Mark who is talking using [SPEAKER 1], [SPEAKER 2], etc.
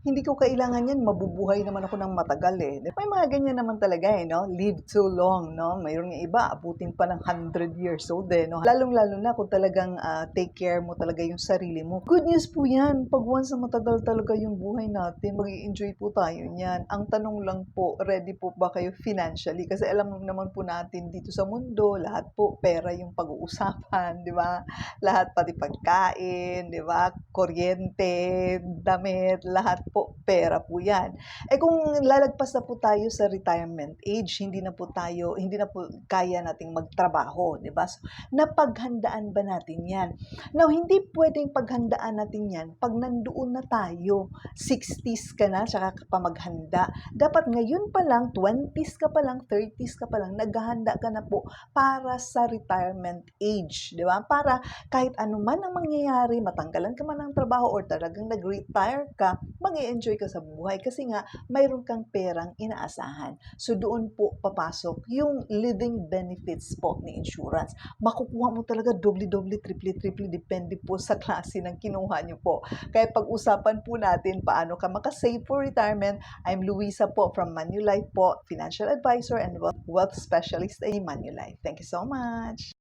[SPEAKER 1] hindi ko kailangan yan, mabubuhay naman ako ng matagal eh. May mga ganyan naman talaga eh, no? Live too long, no? Mayroong yung iba, abutin pa ng 100 years old eh, no? Lalong-lalo na kung talagang ah, take care mo talaga yung sarili mo. Good news po yan. Pag once na matagal talaga yung buhay natin, mag enjoy po tayo niyan. Ang tanong lang po, ready po ba kayo financially? Kasi alam naman po natin dito sa mundo, lahat po pera yung pag-uusapan, di ba? Lahat pati pagkain, di ba? Kuryente, damit, lahat po pera po yan. Eh kung lalagpas na po tayo sa retirement age, hindi na po tayo, hindi na po kaya nating magtrabaho, di ba? So, napaghandaan ba natin yan? Now, hindi pwedeng paghandaan natin yan pag nandoon na tayo. 60s ka na, tsaka ka pa maghanda. Dapat ngayon pa lang, 20s ka pa lang, 30s ka pa lang, naghahanda ka na po para sa retirement age, di ba? Para kahit ano man ang mangyayari, matanggalan ka man ng trabaho or talagang nag-retire ka, mag enjoy ka sa buhay kasi nga mayroon kang perang inaasahan. So doon po papasok yung living benefits po ni insurance. Makukuha mo talaga doble-doble, triple-triple, depende po sa klase ng kinuha niyo po. Kaya pag-usapan po natin paano ka makasave for retirement. I'm Luisa po from Manulife po, financial advisor and wealth specialist ay Manulife. Thank you so much.